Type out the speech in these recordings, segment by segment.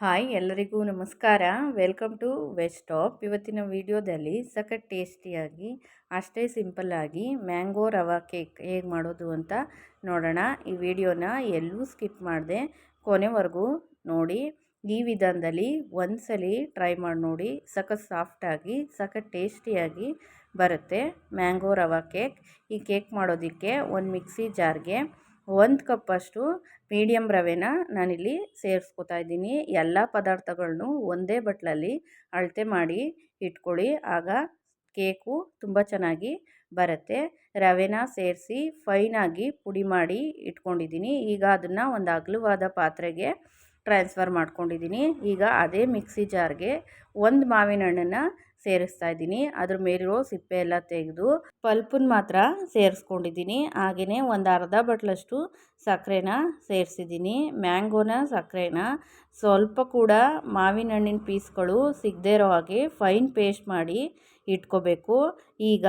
Hi, ಎಲ್ಲರಿಗೂ ನಮಸ್ಕಾರ. Welcome to West Top. ಇವತ್ತಿನ ವಿಡಿಯೋದಲ್ಲಿ ಸಖತ್ ಟೇಸ್ಟಿಯಾಗಿ, ಅಷ್ಟೇ ಸಿಂಪಲ್ಲಾಗಿ ಮ್ಯಾಂಗೋ ರವಾ ಕೇಕ್ ಹೇಗೆ ಮಾಡೋದು ಅಂತ ನೋಡೋಣ. ಈ ವಿಡಿಯೋನ ಎಲ್ಲೂ ಸ್ಕಿಪ್ ಮಾಡಿದೆ, ಕೊನೆವರೆಗೂ ನೋಡಿ. ಈ ವಿಧಾನದಲ್ಲಿ ಒಂದ್ಸಲಿ ಟ್ರೈ ಮಾಡಿ ನೋಡಿ. ಸಖತ್ ಸಾಫ್ಟಾಗಿ ಸಖತ್ ಟೇಸ್ಟಿಯಾಗಿ ಬರುತ್ತೆ ಮ್ಯಾಂಗೋ ರವಾ ಕೇಕ್. ಈ ಕೇಕ್ ಮಾಡೋದಕ್ಕೆ ಒಂದು ಮಿಕ್ಸಿ ಜಾರ್ಗೆ ಒಂದು ಕಪ್ಪಷ್ಟು ಮೀಡಿಯಮ್ ರವೆನ ನಾನಿಲ್ಲಿ ಸೇರಿಸ್ಕೊತಾ ಇದ್ದೀನಿ. ಎಲ್ಲ ಪದಾರ್ಥಗಳನ್ನು ಒಂದೇ ಬಟ್ಲಲ್ಲಿ ಅಳತೆ ಮಾಡಿ ಇಟ್ಕೊಳ್ಳಿ. ಆಗ ಕೇಕು ತುಂಬ ಚೆನ್ನಾಗಿ ಬರುತ್ತೆ. ರವೆನ ಸೇರಿಸಿ ಫೈನಾಗಿ ಪುಡಿ ಮಾಡಿ ಇಟ್ಕೊಂಡಿದ್ದೀನಿ. ಈಗ ಅದನ್ನು ಒಂದು ಅಗಲವಾದ ಪಾತ್ರೆಗೆ ಟ್ರಾನ್ಸ್ಫರ್ ಮಾಡ್ಕೊಂಡಿದ್ದೀನಿ. ಈಗ ಅದೇ ಮಿಕ್ಸಿ ಜಾರ್ಗೆ ಒಂದು ಮಾವಿನ ಹಣ್ಣನ್ನು ಸೇರಿಸ್ತಾ ಇದ್ದೀನಿ. ಅದ್ರ ಮೇಲಿರೋ ಸಿಪ್ಪೆ ಎಲ್ಲ ತೆಗೆದು ಪಲ್ಪನ್ನು ಮಾತ್ರ ಸೇರಿಸ್ಕೊಂಡಿದ್ದೀನಿ. ಹಾಗೆಯೇ ಒಂದು ಅರ್ಧ ಬಟ್ಲಷ್ಟು ಸಕ್ಕರೆನ ಸೇರಿಸಿದ್ದೀನಿ. ಮ್ಯಾಂಗೋನ, ಸಕ್ಕರೆನ ಸ್ವಲ್ಪ ಕೂಡ ಮಾವಿನ ಹಣ್ಣಿನ ಪೀಸ್ಗಳು ಸಿಗದೇ ಇರೋ ಹಾಗೆ ಫೈನ್ ಪೇಸ್ಟ್ ಮಾಡಿ ಇಟ್ಕೋಬೇಕು. ಈಗ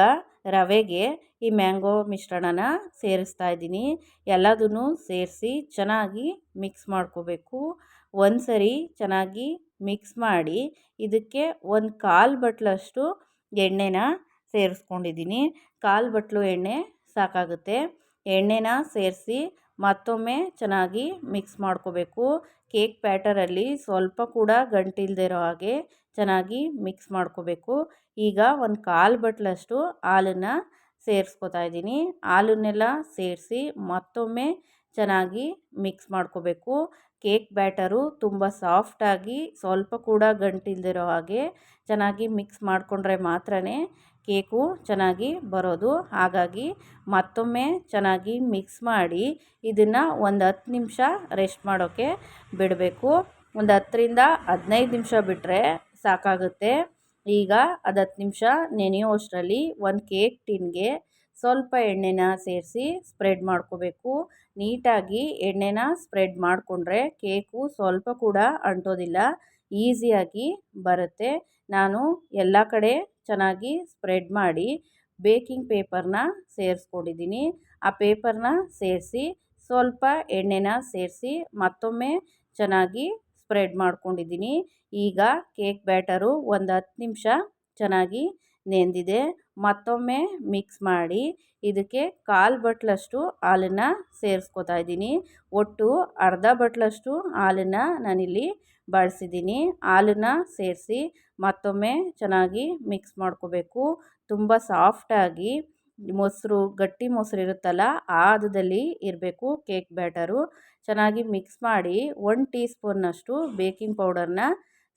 ರವೆಗೆ ಈ ಮ್ಯಾಂಗೋ ಮಿಶ್ರಣನ ಸೇರಿಸ್ತಾ ಇದ್ದೀನಿ. ಎಲ್ಲದನ್ನು ಸೇರಿಸಿ ಚೆನ್ನಾಗಿ ಮಿಕ್ಸ್ ಮಾಡ್ಕೋಬೇಕು. ಒಂದು ಸರಿ ಚೆನ್ನಾಗಿ ಮಿಕ್ಸ್ ಮಾಡಿ ಇದಕ್ಕೆ ಒಂದು ಕಾಲು ಬಟ್ಲಷ್ಟು ಎಣ್ಣೆನ ಸೇರಿಸ್ಕೊಂಡಿದ್ದೀನಿ. ಕಾಲು ಬಟ್ಲು ಎಣ್ಣೆ ಸಾಕಾಗುತ್ತೆ. ಎಣ್ಣೆನ ಸೇರಿಸಿ ಮತ್ತೊಮ್ಮೆ ಚೆನ್ನಾಗಿ ಮಿಕ್ಸ್ ಮಾಡ್ಕೋಬೇಕು. ಕೇಕ್ ಪ್ಯಾಟರಲ್ಲಿ ಸ್ವಲ್ಪ ಕೂಡ ಗಂಟಿಲ್ದೇ ಇರೋ ಹಾಗೆ ಚೆನ್ನಾಗಿ ಮಿಕ್ಸ್ ಮಾಡ್ಕೋಬೇಕು. ಈಗ ಒಂದು ಕಾಲು ಬಟ್ಲಷ್ಟು ಹಾಲನ್ನು ಸೇರಿಸ್ಕೊತಾ ಇದ್ದೀನಿ. ಹಾಲನ್ನೆಲ್ಲ ಸೇರಿಸಿ ಮತ್ತೊಮ್ಮೆ ಚೆನ್ನಾಗಿ ಮಿಕ್ಸ್ ಮಾಡ್ಕೋಬೇಕು. ಕೇಕ್ ಬ್ಯಾಟರು ತುಂಬ ಸಾಫ್ಟಾಗಿ ಸ್ವಲ್ಪ ಕೂಡ ಗಂಟಿಲ್ದಿರೋ ಹಾಗೆ ಚೆನ್ನಾಗಿ ಮಿಕ್ಸ್ ಮಾಡಿಕೊಂಡ್ರೆ ಮಾತ್ರ ಕೇಕು ಚೆನ್ನಾಗಿ ಬರೋದು. ಹಾಗಾಗಿ ಮತ್ತೊಮ್ಮೆ ಚೆನ್ನಾಗಿ ಮಿಕ್ಸ್ ಮಾಡಿ ಇದನ್ನು ಒಂದು ಹತ್ತು ನಿಮಿಷ ರೆಸ್ಟ್ ಮಾಡೋಕ್ಕೆ ಬಿಡಬೇಕು. ಒಂದು ಹತ್ತರಿಂದ ಹದಿನೈದು ನಿಮಿಷ ಬಿಟ್ಟರೆ ಸಾಕಾಗುತ್ತೆ. ಈಗ ಅದು ಹತ್ತು ನಿಮಿಷ ನೆನೆಯುವಷ್ಟರಲ್ಲಿ ಒಂದು ಕೇಕ್ ಟಿನ್ಗೆ ಸ್ವಲ್ಪ ಎಣ್ಣೆನ ಸೇರಿಸಿ ಸ್ಪ್ರೆಡ್ ಮಾಡ್ಕೋಬೇಕು. ನೀಟಾಗಿ ಎಣ್ಣೆನ ಸ್ಪ್ರೆಡ್ ಮಾಡಿಕೊಂಡ್ರೆ ಕೇಕು ಸ್ವಲ್ಪ ಕೂಡ ಅಂಟೋದಿಲ್ಲ ಈಸಿಯಾಗಿ ಬರುತ್ತೆ. ನಾನು ಎಲ್ಲ ಕಡೆ ಚೆನ್ನಾಗಿ ಸ್ಪ್ರೆಡ್ ಮಾಡಿ ಬೇಕಿಂಗ್ ಪೇಪರ್ನ ಸೇರಿಸ್ಕೊಂಡಿದ್ದೀನಿ. ಆ ಪೇಪರ್ನ ಸೇರಿಸಿ ಸ್ವಲ್ಪ ಎಣ್ಣೆನ ಸೇರಿಸಿ ಮತ್ತೊಮ್ಮೆ ಚೆನ್ನಾಗಿ ಸ್ಪ್ರೆಡ್ ಮಾಡ್ಕೊಂಡಿದ್ದೀನಿ. ಈಗ ಕೇಕ್ ಬ್ಯಾಟರು ಒಂದು ಹತ್ತು ನಿಮಿಷ ಚೆನ್ನಾಗಿ ನೆಂದಿದೆ. ಮತ್ತೊಮ್ಮೆ ಮಿಕ್ಸ್ ಮಾಡಿ ಇದಕ್ಕೆ ಕಾಲು ಬಟ್ಲಷ್ಟು ಹಾಲನ್ನು ಸೇರಿಸ್ಕೊತಾ ಇದ್ದೀನಿ. ಒಟ್ಟು ಅರ್ಧ ಬಟ್ಲಷ್ಟು ಹಾಲನ್ನು ನಾನಿಲ್ಲಿ ಬಳಸಿದ್ದೀನಿ. ಹಾಲನ್ನು ಸೇರಿಸಿ ಮತ್ತೊಮ್ಮೆ ಚೆನ್ನಾಗಿ ಮಿಕ್ಸ್ ಮಾಡ್ಕೋಬೇಕು. ತುಂಬ ಸಾಫ್ಟಾಗಿ ಮೊಸರು, ಗಟ್ಟಿ ಮೊಸರು ಇರುತ್ತಲ್ಲ ಆದದಲ್ಲಿ ಇರಬೇಕು ಕೇಕ್ ಬ್ಯಾಟರು ಚೆನ್ನಾಗಿ ಮಿಕ್ಸ್ ಮಾಡಿ ಒನ್ ಟೀ ಸ್ಪೂನ್ನಷ್ಟು ಬೇಕಿಂಗ್ ಪೌಡರ್ನ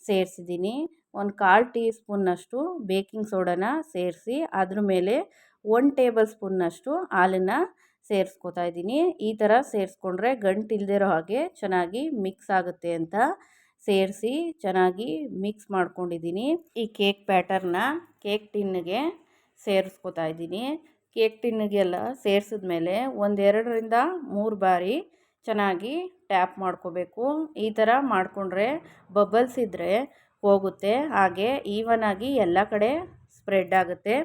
ಸೇರಿಸಿದ್ದೀನಿ. ಒಂದು ಕಾಲು ಟೀ ಸ್ಪೂನ್ನಷ್ಟು ಬೇಕಿಂಗ್ ಸೋಡಾನ ಸೇರಿಸಿ ಅದ್ರ ಮೇಲೆ ಒನ್ ಟೇಬಲ್ ಸ್ಪೂನ್ನಷ್ಟು ಹಾಲನ್ನು ಸೇರಿಸ್ಕೊತಾ ಇದ್ದೀನಿ. ಈ ಥರ ಸೇರಿಸ್ಕೊಂಡ್ರೆ ಗಂಟು ಇರೋ ಹಾಗೆ ಚೆನ್ನಾಗಿ ಮಿಕ್ಸ್ ಆಗುತ್ತೆ ಅಂತ ಸೇರಿಸಿ ಚೆನ್ನಾಗಿ ಮಿಕ್ಸ್ ಮಾಡ್ಕೊಂಡಿದ್ದೀನಿ. ಈ ಕೇಕ್ ಪ್ಯಾಟರ್ನ ಕೇಕ್ ಟಿನ್ಗೆ ಸೇರಿಸ್ಕೊತಾ ಇದ್ದೀನಿ. ಕೇಕ್ ಟಿನ್ಗೆಲ್ಲ ಸೇರಿಸಿದ್ಮೇಲೆ ಒಂದೆರಡರಿಂದ ಮೂರು ಬಾರಿ ಚೆನ್ನಾಗಿ ಟ್ಯಾಪ್ ಮಾಡ್ಕೋಬೇಕು. ಈ ಥರ ಮಾಡಿಕೊಂಡ್ರೆ ಬಬಲ್ಸ್ ಇದ್ದರೆ ಹೋಗುತ್ತೆ. ಹಾಗೆ ಈವನ್ ಆಗಿ ಎಲ್ಲ ಕಡೆ ಸ್ಪ್ರೆಡ್ ಆಗುತ್ತೆ.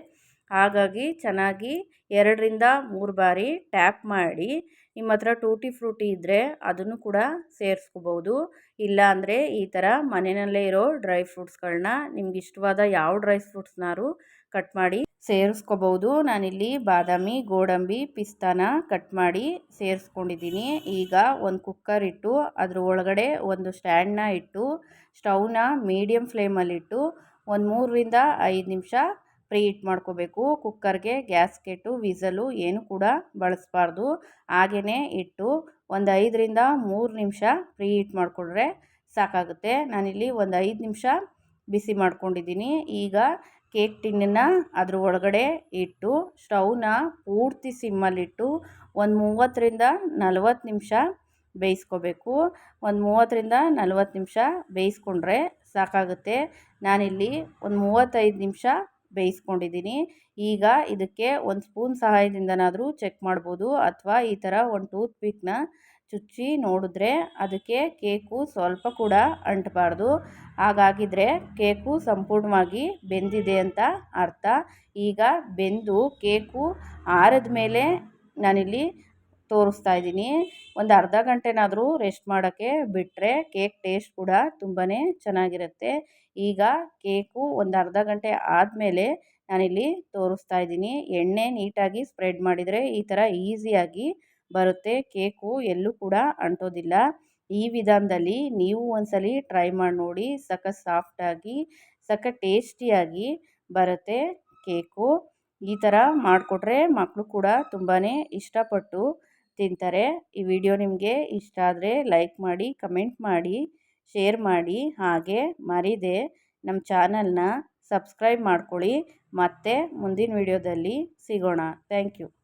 ಹಾಗಾಗಿ ಚೆನ್ನಾಗಿ ಎರಡರಿಂದ ಮೂರು ಬಾರಿ ಟ್ಯಾಪ್ ಮಾಡಿ ನಿಮ್ಮ ಹತ್ರ ಟೂಟಿ ಫ್ರೂಟಿ ಇದ್ದರೆ ಅದನ್ನು ಕೂಡ ಸೇರಿಸ್ಕೋಬೋದು. ಇಲ್ಲ ಅಂದರೆ ಈ ಥರ ಮನೆಯಲ್ಲೇ ಇರೋ ಡ್ರೈ ಫ್ರೂಟ್ಸ್ಗಳನ್ನ ನಿಮ್ಗೆ ಇಷ್ಟವಾದ ಯಾವ ಡ್ರೈ ಫ್ರೂಟ್ಸ್ನಾರು ಕಟ್ ಮಾಡಿ ಸೇರಿಸ್ಕೋಬೋದು. ನಾನಿಲ್ಲಿ ಬಾದಾಮಿ, ಗೋಡಂಬಿ, ಪಿಸ್ತಾನ ಕಟ್ ಮಾಡಿ ಸೇರಿಸ್ಕೊಂಡಿದ್ದೀನಿ. ಈಗ ಒಂದು ಕುಕ್ಕರ್ ಇಟ್ಟು, ಅದ್ರ ಒಳಗಡೆ ಒಂದು ಸ್ಟ್ಯಾಂಡ್ನ ಇಟ್ಟು, ಸ್ಟವ್ನ ಮೀಡಿಯಮ್ ಫ್ಲೇಮಲ್ಲಿಟ್ಟು ಒಂದು ಮೂರರಿಂದ ಐದು ನಿಮಿಷ ಪ್ರೀ ಹೀಟ್ ಮಾಡ್ಕೋಬೇಕು. ಕುಕ್ಕರ್ಗೆ ಗ್ಯಾಸ್ಕೆಟು ವಿಸಲು ಏನು ಕೂಡ ಬಳಸಬಾರ್ದು. ಹಾಗೆಯೇ ಇಟ್ಟು, ಒಂದು ಐದರಿಂದ ಮೂರು ನಿಮಿಷ ಪ್ರೀ ಹೀಟ್ ಮಾಡಿಕೊಂಡ್ರೆ ಸಾಕಾಗುತ್ತೆ. ನಾನಿಲ್ಲಿ ಒಂದು ಐದು ನಿಮಿಷ ಬಿಸಿ ಮಾಡ್ಕೊಂಡಿದ್ದೀನಿ. ಈಗ ಕೇಕ್ ಟಿನ್ನನ್ನು ಅದ್ರ ಒಳಗಡೆ ಇಟ್ಟು ಸ್ಟೌನ ಪೂರ್ತಿ ಸಿಮ್ಮಲ್ಲಿಟ್ಟು ಒಂದು ಮೂವತ್ತರಿಂದ ನಲವತ್ತು ನಿಮಿಷ ಬೇಯಿಸ್ಕೋಬೇಕು. ಒಂದು ಮೂವತ್ತರಿಂದ ನಲವತ್ತು ನಿಮಿಷ ಬೇಯಿಸ್ಕೊಂಡ್ರೆ ಸಾಕಾಗುತ್ತೆ. ನಾನಿಲ್ಲಿ ಒಂದು ಮೂವತ್ತೈದು ನಿಮಿಷ ಬೇಯಿಸ್ಕೊಂಡಿದ್ದೀನಿ. ಈಗ ಇದಕ್ಕೆ ಒಂದು ಸ್ಪೂನ್ ಸಹಾಯದಿಂದನಾದರೂ ಚೆಕ್ ಮಾಡ್ಬೋದು. ಅಥವಾ ಈ ಥರ ಒಂದು ಟೂತ್ ಪಿಕ್ನ ಚುಚ್ಚಿ ನೋಡಿದ್ರೆ ಅದಕ್ಕೆ ಕೇಕು ಸ್ವಲ್ಪ ಕೂಡ ಅಂಟಬಾರ್ದು. ಹಾಗಾಗಿದ್ರೆ ಕೇಕು ಸಂಪೂರ್ಣವಾಗಿ ಬೆಂದಿದೆ ಅಂತ ಅರ್ಥ. ಈಗ ಬೆಂದು ಕೇಕು ಆರಿದ ಮೇಲೆ ನಾನಿಲ್ಲಿ ತೋರಿಸ್ತಾ ಇದ್ದೀನಿ. ಒಂದು ಅರ್ಧ ಗಂಟೆನಾದರೂ ರೆಸ್ಟ್ ಮಾಡೋಕ್ಕೆ ಬಿಟ್ಟರೆ ಕೇಕ್ ಟೇಸ್ಟ್ ಕೂಡ ತುಂಬಾ ಚೆನ್ನಾಗಿರುತ್ತೆ. ಈಗ ಕೇಕು ಒಂದು ಅರ್ಧ ಗಂಟೆ ಆದಮೇಲೆ ನಾನಿಲ್ಲಿ ತೋರಿಸ್ತಾ ಇದ್ದೀನಿ. ಎಣ್ಣೆ ನೀಟಾಗಿ ಸ್ಪ್ರೆಡ್ ಮಾಡಿದರೆ ಈ ಥರ ಈಸಿಯಾಗಿ ಬರುತ್ತೆ, ಕೇಕು ಎಲ್ಲೂ ಕೂಡ ಅಂಟೋದಿಲ್ಲ. ಈ ವಿಧಾನದಲ್ಲಿ ನೀವು ಒಂದ್ಸಲ ಟ್ರೈ ಮಾಡಿ ನೋಡಿ ಸಖತ್ ಸಾಫ್ಟಾಗಿ ಸಖತ್ ಟೇಸ್ಟಿಯಾಗಿ ಬರುತ್ತೆ ಕೇಕು. ಈ ಥರ ಮಾಡಿಕೊಟ್ರೆ ಮಕ್ಕಳು ಕೂಡ ತುಂಬಾ ಇಷ್ಟಪಟ್ಟು ತಿಂತಾರೆ. ಈ ವಿಡಿಯೋ ನಿಮಗೆ ಇಷ್ಟ ಆದರೆ ಲೈಕ್ ಮಾಡಿ, ಕಮೆಂಟ್ ಮಾಡಿ, ಶೇರ್ ಮಾಡಿ. ಹಾಗೆ ಮರಿದೆ ನಮ್ಮ ಚಾನಲ್ನ ಸಬ್ಸ್ಕ್ರೈಬ್ ಮಾಡ್ಕೊಳ್ಳಿ. ಮತ್ತೆ ಮುಂದಿನ ವಿಡಿಯೋದಲ್ಲಿ ಸಿಗೋಣ. Thank you.